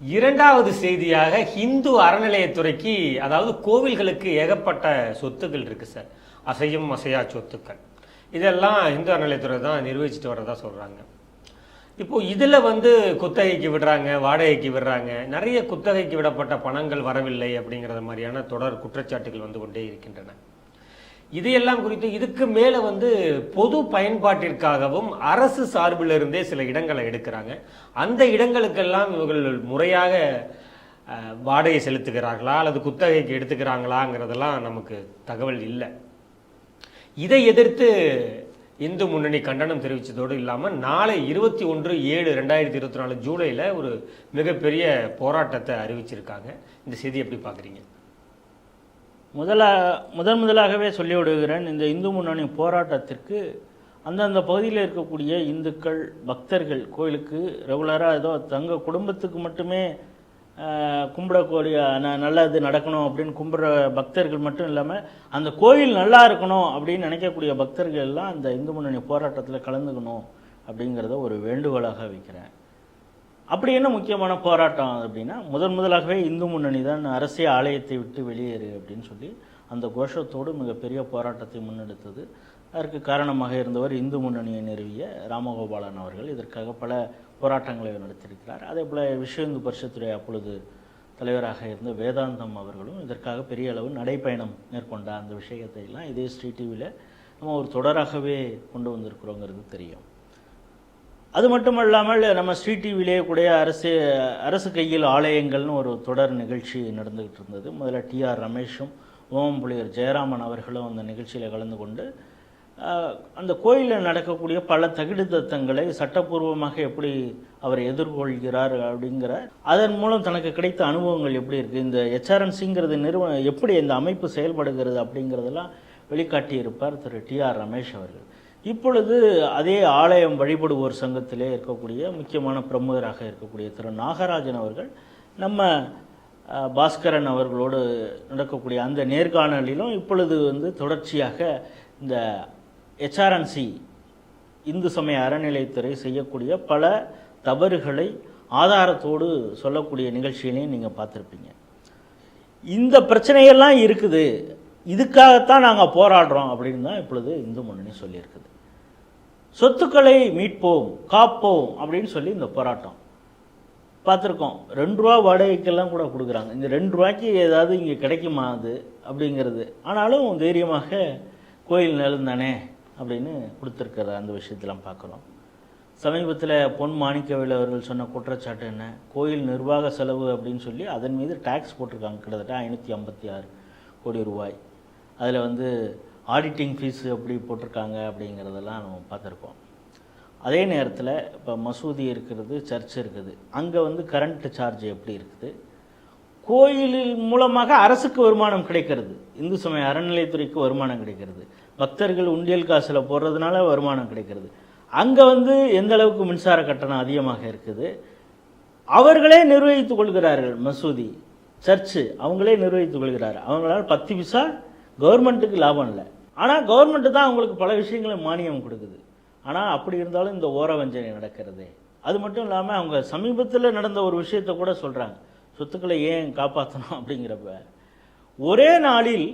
இரண்டாவது செய்தியாக ஹிந்து அறநிலையத்துறைக்கு அதாவது கோவில்களுக்கு ஏகப்பட்ட சொத்துக்கள் இருக்கு சார். அசையும் அசையா சொத்துக்கள். இதெல்லாம் இந்து அறநிலையத்துறை தான் நிர்வகிச்சுட்டு வரதா சொல்கிறாங்க இப்போ இதில் வந்து குத்தகைக்கு விடுறாங்க வாடகைக்கு விடுறாங்க. நிறைய குத்தகைக்கு விடப்பட்ட பணங்கள் வரவில்லை அப்படிங்கிறத மாதிரியான தொடர் குற்றச்சாட்டுகள் வந்து கொண்டே இருக்கின்றன. இதையெல்லாம் குறித்து இதுக்கு மேல வந்து பொது பயன்பாட்டிற்காகவும் அரசு சார்பிலிருந்தே சில இடங்களை எடுக்கிறாங்க. அந்த இடங்களுக்கெல்லாம் இவர்கள் முறையாக வாடகை செலுத்துகிறார்களா அல்லது குத்தகைக்கு எடுத்துக்கிறாங்களாங்கிறதெல்லாம் நமக்கு தகவல் இல்லை. இதை எதிர்த்து இந்து முன்னணி கண்டனம் தெரிவித்ததோடு இல்லாமல் நாளை இருபத்தி ஒன்று ஏழு ரெண்டாயிரத்தி இருபத்தி நாலு ஜூலையில் ஒரு மிகப்பெரிய போராட்டத்தை அறிவிச்சிருக்காங்க. இந்த செய்தி எப்படி பார்க்குறீங்க முதலா முதன் முதலாகவே சொல்லிவிடுகிறேன் இந்த இந்து முன்னணி போராட்டத்திற்கு அந்தந்த பகுதியில் இருக்கக்கூடிய இந்துக்கள் பக்தர்கள் கோயிலுக்கு ரெகுலராக ஏதோ தங்க குடும்பத்துக்கு மட்டுமே கும்பிடக்கூடிய ந- நல்லது நடக்கணும் அப்படின்னு கும்பிட்ற பக்தர்கள் மட்டும் இல்லாமல் அந்த கோயில் நல்லா இருக்கணும் அப்படின்னு நினைக்கக்கூடிய பக்தர்கள் எல்லாம் அந்த இந்து முன்னணி போராட்டத்தில் கலந்துக்கணும் அப்படிங்கிறத ஒரு வேண்டுகோளாக வைக்கிறேன். அப்படி என்ன முக்கியமான போராட்டம் அப்படின்னா முதன் முதலாகவே இந்து முன்னணி தான் அரசியல் ஆலயத்தை விட்டு வெளியேறு அப்படின்னு சொல்லி அந்த கோஷத்தோடு மிகப்பெரிய போராட்டத்தை முன்னெடுத்தது. அதற்கு காரணமாக இருந்தவர் இந்து முன்னணியை நிறுவிய ராமகோபாலன் அவர்கள். இதற்காக பல போராட்டங்களை நடத்தியிருக்கிறார். அதே போல் விஸ்வ இந்து பரிஷத்துடைய அப்பொழுது தலைவராக இருந்த வேதாந்தம் அவர்களும் இதற்காக பெரிய அளவு நடைப்பயணம் மேற்கொண்ட அந்த விஷயத்தையெல்லாம் இதே ஸ்ரீ டிவியில் நம்ம ஒரு தொடராகவே கொண்டு வந்திருக்கிறோங்கிறது தெரியும். அது மட்டும் இல்லாமல் நம்ம ஸ்ரீ டிவிலே கூட அரசு அரசு கையில் ஆலயங்கள்னு ஒரு தொடர் நிகழ்ச்சி நடந்துகிட்டு இருந்தது. முதல்ல டிஆர் ரமேஷும் ஓமம்புலியர் ஜெயராமன் அவர்களும் அந்த நிகழ்ச்சியில் கலந்து கொண்டு அந்த கோயிலில் நடக்கக்கூடிய பல தகுடு தத்தங்களை சட்டப்பூர்வமாக எப்படி அவர் எதிர்கொள்கிறார் அப்படிங்கிற அதன் மூலம் தனக்கு கிடைத்த அனுபவங்கள் எப்படி இருக்குது இந்த ஹெச்ஆர்என்சிங்கிறது நிறுவனம் எப்படி இந்த அமைப்பு செயல்படுகிறது அப்படிங்கிறதெல்லாம் வெளிக்காட்டியிருப்பார் திரு டிஆர் ரமேஷ் அவர்கள். இப்பொழுது அதே ஆலயம் வழிபடுவோர் சங்கத்திலே இருக்கக்கூடிய முக்கியமான பிரமுகராக இருக்கக்கூடிய திரு நாகராஜன் அவர்கள் நம்ம பாஸ்கரன் அவர்களோடு நடக்கக்கூடிய அந்த நேர்காணலிலும் இப்பொழுது வந்து தொடர்ச்சியாக இந்த ஹெச்ஆர்என்சி இந்து சமய அறநிலையத்துறை செய்யக்கூடிய பல தவறுகளை ஆதாரத்தோடு சொல்லக்கூடிய நிகழ்ச்சிகளையும் நீங்கள் பார்த்துருப்பீங்க. இந்த பிரச்சனையெல்லாம் இருக்குது. இதுக்காகத்தான் நாங்கள் போராடுறோம் அப்படின்னு தான் இப்பொழுது இந்து முன்னணி சொல்லியிருக்குது. சொத்துக்களை மீட்போம் காப்போம் அப்படின்னு சொல்லி இந்த போராட்டம். பார்த்துருக்கோம் ரெண்டு ரூபா வாடகைக்கெல்லாம் கூட கொடுக்குறாங்க. இந்த ரெண்டு ரூபாய்க்கு ஏதாவது இங்கே கிடைக்குமா அது அப்படிங்கிறது. ஆனாலும் தைரியமாக கோயில் நிலம் தானே அப்படின்னு கொடுத்துருக்குற அந்த விஷயத்தெல்லாம் பார்க்குறோம். சமீபத்தில் பொன் மாணிக்கவேல் அவர்கள் சொன்ன குற்றச்சாட்டு என்ன? கோயில் நிர்வாக செலவு அப்படின்னு சொல்லி அதன் மீது டேக்ஸ் போட்டிருக்காங்க. கிட்டத்தட்ட ஐநூற்றி ஐம்பத்தி ஆறு கோடி ரூபாய். அதில் வந்து ஆடிட்டிங் ஃபீஸ் எப்படி போட்டிருக்காங்க அப்படிங்கிறதெல்லாம் நம்ம பார்த்துருக்கோம். அதே நேரத்தில் இப்போ மசூதி இருக்கிறது சர்ச் இருக்குது. அங்கே வந்து கரண்ட் சார்ஜ் எப்படி இருக்குது? கோயிலில் மூலமாக அரசுக்கு வருமானம் கிடைக்கிறது. இந்து சமய அறநிலையத்துறைக்கு வருமானம் கிடைக்கிறது. பக்தர்கள் உண்டியல் காசில் போடுறதுனால வருமானம் கிடைக்கிறது. அங்கே வந்து எந்த அளவுக்கு மின்சார கட்டணம் அதிகமாக இருக்குது? அவர்களே நிர்வகித்துக் கொள்கிறார்கள் மசூதி சர்ச்சு அவங்களே நிர்வகித்துக் கொள்கிறார். அவங்களால் பத்து விசா கவர்மெண்ட்டுக்கு லாபம் இல்லை. ஆனால் கவர்மெண்ட்டு தான் அவங்களுக்கு பல விஷயங்களை மானியம் கொடுக்குது. ஆனால் அப்படி இருந்தாலும் இந்த ஓர வஞ்சனை நடக்கிறது. அது மட்டும் இல்லாமல் அவங்க சமீபத்தில் நடந்த ஒரு விஷயத்தை கூட சொல்கிறாங்க சொத்துக்களை ஏன் காப்பாற்றணும் அப்படிங்கிறப்ப. ஒரே நாளில்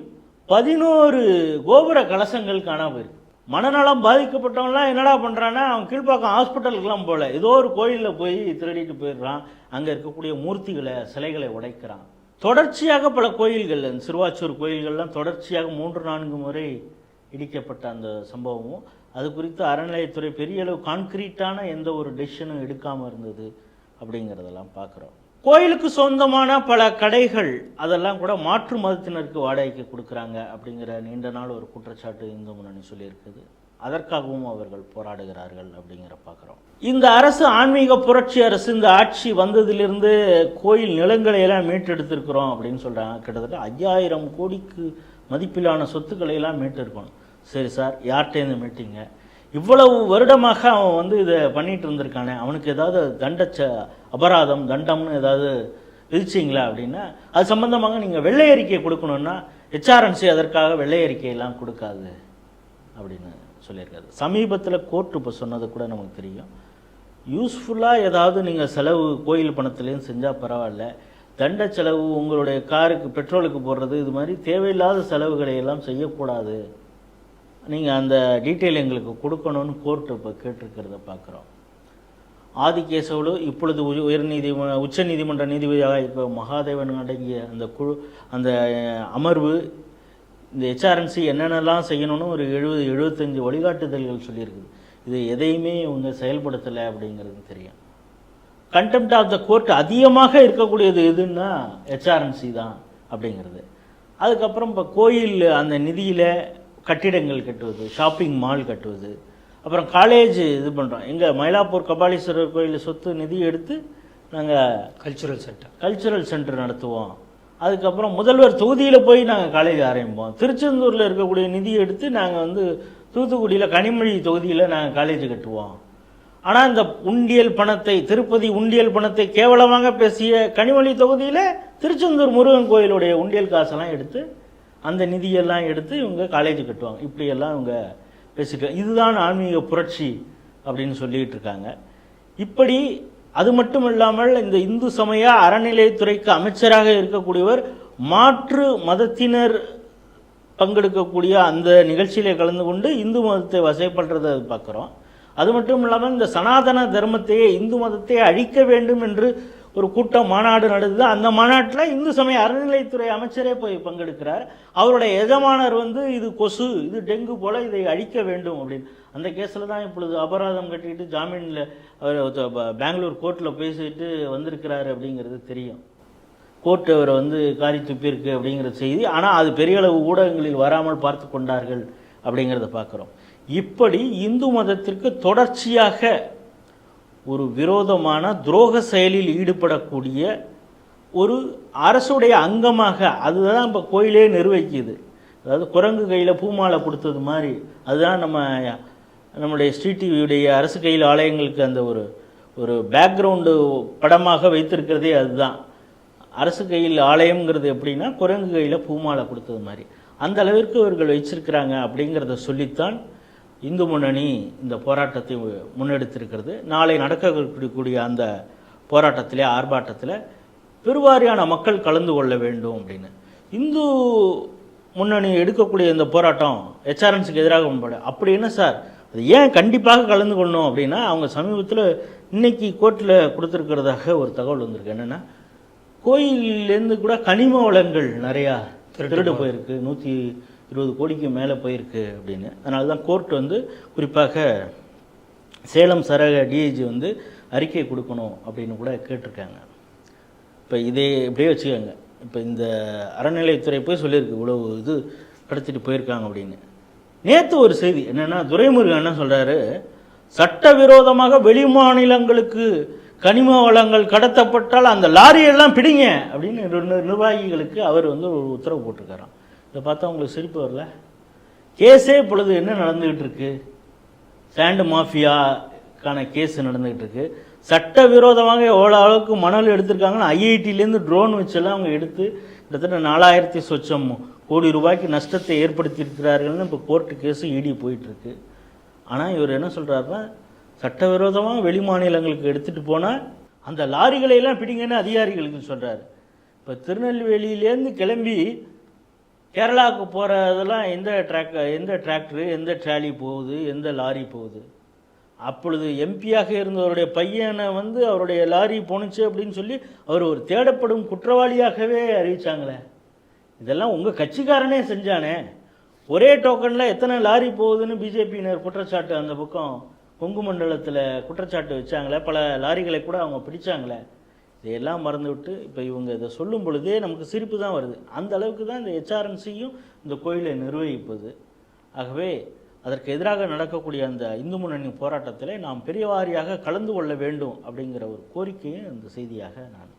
பதினோரு கோபுர கலசங்கள் காணாம போயிருக்கு. மனநலம் பாதிக்கப்பட்டவன்லாம் என்னடா பண்ணுறான்னா அவன் கீழ்ப்பாக்கம் ஹாஸ்பிட்டலுக்குலாம் போகல ஏதோ ஒரு கோயிலில் போய் திருடிட்டு போயிடுறான். அங்கே இருக்கக்கூடிய மூர்த்திகளை சிலைகளை உடைக்கிறான். தொடர்ச்சியாக பல கோயில்கள் அந்த சிறுவாச்சூர் கோயில்கள்லாம் தொடர்ச்சியாக மூன்று நான்கு முறை இடிக்கப்பட்ட அந்த சம்பவமும் அது குறித்து அறநிலையத்துறை பெரிய அளவு கான்கிரீட்டான எந்த ஒரு டெசிஷனும் எடுக்காமல் இருந்தது அப்படிங்கிறதெல்லாம் பார்க்குறோம். கோயிலுக்கு சொந்தமான பல கடைகள் அதெல்லாம் கூட மாற்று மதத்தினருக்கு வாடகைக்கு கொடுக்குறாங்க அப்படிங்கிற நீண்ட நாள் ஒரு குற்றச்சாட்டு இந்து முன்னணி சொல்லியிருக்குது. அதற்காகவும் அவர்கள் போராடுகிறார்கள் அப்படிங்கிற பார்க்குறோம். இந்த அரசு ஆன்மீக புரட்சி அரசு இந்த ஆட்சி வந்ததிலிருந்து கோயில் நிலங்களை எல்லாம் மீட்டெடுத்திருக்கிறோம் அப்படின்னு சொல்கிறாங்க கிட்டத்தட்ட ஐயாயிரம் கோடிக்கு மதிப்பிலான சொத்துக்களை எல்லாம் மீட்டிருக்கணும் சரி சார் யார்கிட்டேருந்து மீட்டிங்க? இவ்வளவு வருடமாக அவன் வந்து இதை பண்ணிட்டு இருந்திருக்கானே. அவனுக்கு ஏதாவது தண்டச்ச அபராதம் தண்டம்னு ஏதாவது விதிச்சிங்களா அப்படின்னா அது சம்பந்தமாக நீங்கள் வெள்ளை அறிக்கை கொடுக்கணுன்னா ஹெச்ஆர்என்சி அதற்காக வெள்ளை அறிக்கையெல்லாம் கொடுக்காது அப்படின்னு. சொல்லியிருக்காரு சமீபத்தில் கோர்ட்டு இப்போ சொன்னது கூட நமக்கு தெரியும். யூஸ்ஃபுல்லாக ஏதாவது நீங்கள் செலவு கோயில் பணத்துலேயும் செஞ்சால் பரவாயில்ல. தண்ட செலவு உங்களுடைய காருக்கு பெட்ரோலுக்கு போடுறது இது மாதிரி தேவையில்லாத செலவுகளை எல்லாம் செய்யக்கூடாது. நீங்கள் அந்த டீட்டெயில் எங்களுக்கு கொடுக்கணும்னு கோர்ட்டு இப்போ கேட்டிருக்கிறத பார்க்குறோம் ஆதிகேசவலு இப்பொழுது உய- உயர்நீதி உச்ச நீதிமன்ற நீதிபதியாக இப்போ மகாதேவன் அடங்கிய அந்த குழு அந்த அமர்வு இந்த ஹெச்ஆர்என்சி என்னென்னலாம் செய்யணும்னு ஒரு எழுபது எழுபத்தஞ்சு வழிகாட்டுதல்கள் சொல்லியிருக்குது. இது எதையுமே இவங்க செயல்படுத்தலை அப்படிங்கிறது தெரியும். கண்டெம்ட் ஆஃப் த கோர்ட் அதிகமாக இருக்கக்கூடியது எதுன்னா ஹெச்ஆர்என்சி தான் அப்படிங்கிறது. அதுக்கப்புறம் இப்போ கோயில் அந்த நிதியில் கட்டிடங்கள் கட்டுவது ஷாப்பிங் மால் கட்டுவது அப்புறம் காலேஜ் இது பண்ணுறோம் எங்கள் மயிலாப்பூர் கபாலீஸ்வரர் கோயில் சொத்து நிதி எடுத்து நாங்கள் கல்ச்சுரல் சென்டர் கல்ச்சுரல் சென்டர் நடத்துவோம். அதுக்கப்புறம் முதல்வர் தொகுதியில் போய் நாங்கள் காலேஜ் ஆரம்பிப்போம். திருச்செந்தூரில் இருக்கக்கூடிய நிதியை எடுத்து நாங்கள் வந்து தூத்துக்குடியில் கனிமொழி தொகுதியில் நாங்கள் காலேஜ் கட்டுவோம். ஆனால் இந்த உண்டியல் பணத்தை திருப்பதி உண்டியல் பணத்தை கேவலமாக பேசிய கனிமொழி தொகுதியில் திருச்செந்தூர் முருகன் கோயிலுடைய உண்டியல் காசெல்லாம் எடுத்து அந்த நிதியெல்லாம் எடுத்து இவங்க காலேஜ் கட்டுவாங்க. இப்படியெல்லாம் இவங்க பேசிக்க இதுதான் ஆன்மீக புரட்சி அப்படின்னு சொல்லிகிட்டு இருக்காங்க. இப்படி அது மட்டும் இல்லாமல் இந்த இந்து சமய அறநிலையத்துறைக்கு அமைச்சராக இருக்கக்கூடியவர் மாற்று மதத்தினர் பங்கெடுக்கக்கூடிய அந்த நிகழ்ச்சியில் கலந்து கொண்டு இந்து மதத்தை வசைப்படுறதை பார்க்குறோம். அது மட்டும் இல்லாமல் இந்த சனாதன தர்மத்தையே இந்து மதத்தை அழிக்க வேண்டும் என்று ஒரு கூட்டம் மாநாடு நடந்தது. அந்த மாநாட்டில் இந்து சமய அறநிலைத்துறை அமைச்சரே போய் பங்கெடுக்கிறார். அவருடைய எஜமானர் வந்து இது கொசு இது டெங்கு போல இதை அழிக்க வேண்டும் அப்படின்னு. அந்த கேஸில் தான் இப்பொழுது அபராதம் கட்டிட்டு ஜாமீனில் அவர் பெங்களூர் கோர்ட்டில் பேசிட்டு வந்திருக்கிறாரு அப்படிங்கிறது தெரியும். கோர்ட் அவரை வந்து காரி துப்பியிருக்கு அப்படிங்கிற செய்தி. ஆனால் அது பெரிய அளவு ஊடகங்களில் வராமல் பார்த்து கொண்டார்கள் அப்படிங்கிறத பார்க்குறோம். இப்படி இந்து மதத்திற்கு தொடர்ச்சியாக ஒரு விரோதமான துரோக செயலில் ஈடுபடக்கூடிய ஒரு அரசுடைய அங்கமாக அதுதான் இப்போ கோயிலே நிர்வகிக்குது. அதாவது குரங்கு கையில் பூமாலை கொடுத்தது மாதிரி அதுதான் நம்ம நம்முடைய ஸ்ரீ டிவியுடைய அரசு கையில் ஆலயங்களுக்கு அந்த ஒரு ஒரு பேக்ரவுண்டு படமாக வைத்திருக்கிறதே அதுதான். அரசு கையில் ஆலயம்ங்கிறது எப்படின்னா குரங்கு கையில் பூமாலை கொடுத்தது மாதிரி. அந்த அளவிற்கு இவர்கள் வச்சிருக்கிறாங்க அப்படிங்கிறத சொல்லித்தான் இந்து முன்னணி இந்த போராட்டத்தை முன்னெடுத்திருக்கிறது. நாளை நடக்கக்கூடிய அந்த போராட்டத்திலே ஆர்ப்பாட்டத்தில் பெருவாரியான மக்கள் கலந்து கொள்ள வேண்டும் அப்படின்னு. இந்து முன்னணி எடுக்கக்கூடிய இந்த போராட்டம் ஹெச்ஆர்என்ஸுக்கு எதிராக முன்பட அப்படி என்ன சார்? அது ஏன் கண்டிப்பாக கலந்து கொள்ளணும் அப்படின்னா அவங்க சமீபத்தில் இன்னைக்கு கோர்ட்டில் கொடுத்துருக்கிறதாக ஒரு தகவல் வந்திருக்கு. என்னென்னா கோயிலேருந்து கூட கனிம வளங்கள் நிறையா திருடு போயிருக்கு. நூற்றி இருபது கோடிக்கு மேலே போயிருக்கு அப்படின்னு. அதனால தான் கோர்ட் வந்து குறிப்பாக சேலம் சரக டிஐஜி வந்து அறிக்கை கொடுக்கணும் அப்படின்னு கூட கேட்டிருக்காங்க. இப்போ இதே இப்படியே வச்சுக்கோங்க. இப்போ இந்த அறநிலையத்துறை போய் சொல்லியிருக்கு இவ்வளவு இது கடத்திட்டு போயிருக்காங்க அப்படின்னு. நேற்று ஒரு செய்தி என்னென்னா துரைமுருகன் என்ன சொல்கிறாரு சட்டவிரோதமாக வெளி மாநிலங்களுக்கு கனிம வளங்கள் கடத்தப்பட்டால் அந்த லாரியெல்லாம் பிடிங்க அப்படின்னு நிர்வாகிகளுக்கு அவர் வந்து ஒரு உத்தரவு போட்டிருக்காராம். இதை பார்த்தா உங்களுக்கு சிரிப்பு வரல. கேஸே இப்பொழுது என்ன நடந்துகிட்டு இருக்கு சாண்டு மாஃபியாக்கான கேஸ் நடந்துகிட்டு இருக்கு சட்டவிரோதமாக எவ்வளோ அளவுக்கு மணல் எடுத்திருக்காங்கன்னா ஐஐடியிலேருந்து ட்ரோன் வச்செல்லாம் அவங்க எடுத்து கிட்டத்தட்ட நாலாயிரத்தி சொச்சம் கோடி ரூபாய்க்கு நஷ்டத்தை ஏற்படுத்தியிருக்கிறார்கள்னு இப்போ கோர்ட்டு கேஸு இடி போயிட்டுருக்கு. ஆனால் இவர் என்ன சொல்கிறாருன்னா சட்டவிரோதமாக வெளி மாநிலங்களுக்கு எடுத்துகிட்டு போனால் அந்த லாரிகளை எல்லாம் பிடிங்கன்னு அதிகாரிகளுக்கு சொல்கிறாரு இப்போ திருநெல்வேலியிலேருந்து கிளம்பி கேரளாவுக்கு போகிறதெல்லாம் எந்த ட்ராக் எந்த டிராக்டரு எந்த ட்ராலி போகுது எந்த லாரி போகுது? அப்பொழுது எம்பியாக இருந்தவருடைய பையனை வந்து அவருடைய லாரி போணுச்சு அப்படின்னு சொல்லி அவர் ஒரு தேடப்படும் குற்றவாளியாகவே அறிவிச்சாங்களே. இதெல்லாம் உங்கள் கட்சிக்காரனே செஞ்சானே. ஒரே டோக்கனில் எத்தனை லாரி போகுதுன்னு பிஜேபியினர் குற்றச்சாட்டு அந்த பக்கம் கொங்கு மண்டலத்தில் குற்றச்சாட்டு வச்சாங்களே. பல லாரிகளை கூட அவங்க பிடிச்சாங்களே. இதையெல்லாம் மறந்துவிட்டு இப்போ இவங்க இதை சொல்லும் பொழுதே நமக்கு சிரிப்பு தான் வருது. அந்த அளவுக்கு தான் இந்த ஹெச்ஆர்என்சியும் இந்த கோயிலை நிர்வகிப்பது. ஆகவே அதற்கு எதிராக நடக்கக்கூடிய அந்த இந்து முன்னணி போராட்டத்தில் நாம் பெரிய வாரியாக கலந்து கொள்ள வேண்டும் அப்படிங்கிற ஒரு கோரிக்கையை அந்த செய்தியாக நான்